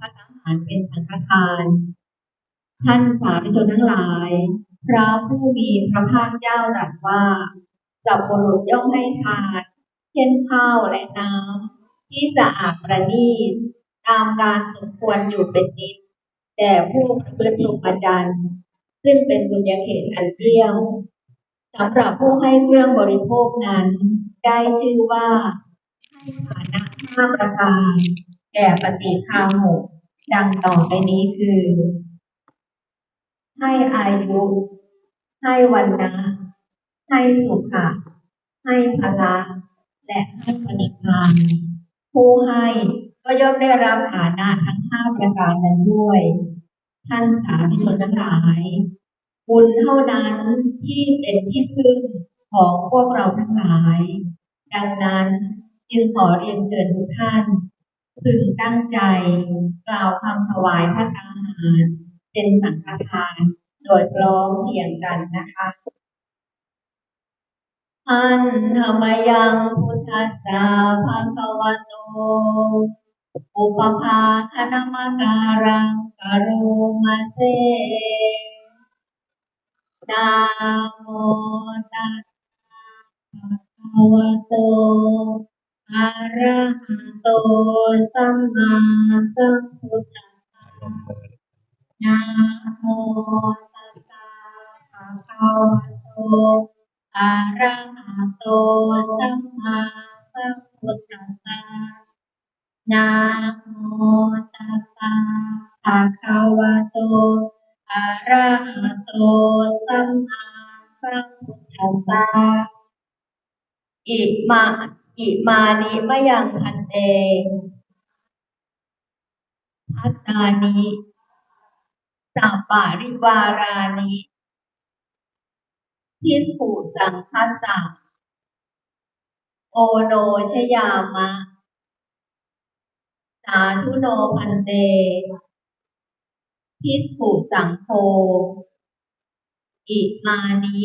พัฒอาหารเป็นสังฆทาน ท่านสาธุชนทั้งหลาย พระผู้มีพระภาคเจ้าตรัสว่าสัพบุรุษย่อมให้ทานเช่นข้าวและน้ำที่สะอาดประณีตตามการสมควรอยู่เป็นนิดแต่ผู้ประพฤติพรหมจรรย์ซึ่งเป็นบุญญาเขตอันเที่ยงสำหรับผู้ให้เครื่องบริโภคนั้น ได้ชื่อว่าให้ฐานะห้าประการ แก่ปฏิคาหกดังต่อไปนี้คือ ให้อายุ ให้วันนะให้สุขะให้พละและให้ปณิพานผู้ให้ก็ย่อมได้รับฐานะทั้งห้าประการนั้นด้วย ท่านสาธุชนทั้งหลาย บุญเท่านั้นที่เป็นที่พึ่งของพวกเราทั้งหลาย ดังนั้นจึงขอเรียนเชิญทุกท่าน พึงตั้งใจ กล่าวคำถวายพระทหาร เป็นสังฆทาน โดยพร้อมเพียงกันนะคะอันธรรมยังพุทธัสสะภะคะวะโตอุปภาคณมการังกะโรมาเซนะมัสสะภะคะวะโตอะระหะโตสัมาสัมพุทธัสนะโมตัสสะภะคะวะโต อะระหะโต สัมมาสัมพุทธัสสะ นะโมตัสสะภะคะวะโต อะระหะโต สัมมาสัมพุทธัสสะ อิมาอิมานิมะยังพันเตพัตตานิสัปปะริวารานิทิฏฐุสังคัสสะโอโนชยามะ สาธุโนพันเตทิฏฐุสังโฆอิมานิ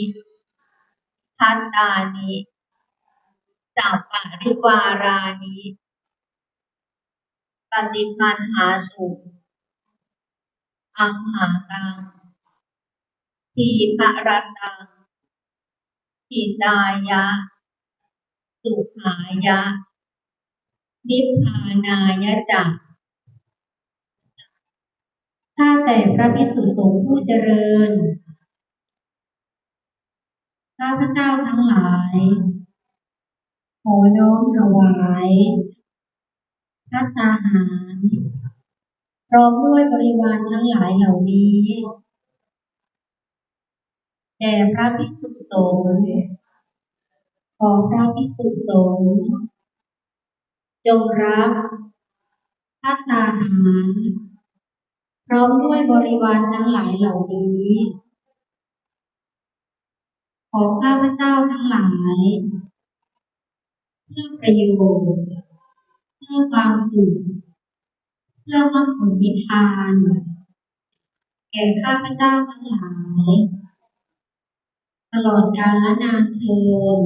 พัตตานิ สัปปะริวารานิปฏิพันหาสุอัมหาตังทีฆะรตังทิตายะ สุขายะ นิพพานายะจักข้าแต่พระภิกษุสงฆ์ผู้เจริญ ข้าพเจ้าทั้งหลาย ขอน้อมถวายพระตาหาร พร้อมด้วยบริวารทั้งหลายเหล่านี้แด่พระภิกษุสงฆ์ขอพระภิกษุสงฆ์จงรับพระตาหารพร้อมด้วยบริวารทั้งหลายเหล่านี้ขอข้าพเจ้าทั้งหลาย เพื่อประโยชน์เพื่อความสุขเพื่อมรรคผลนิพพานแก่ข้าพเจ้าทั้งหลาย ตลอดกาลนานเทอญ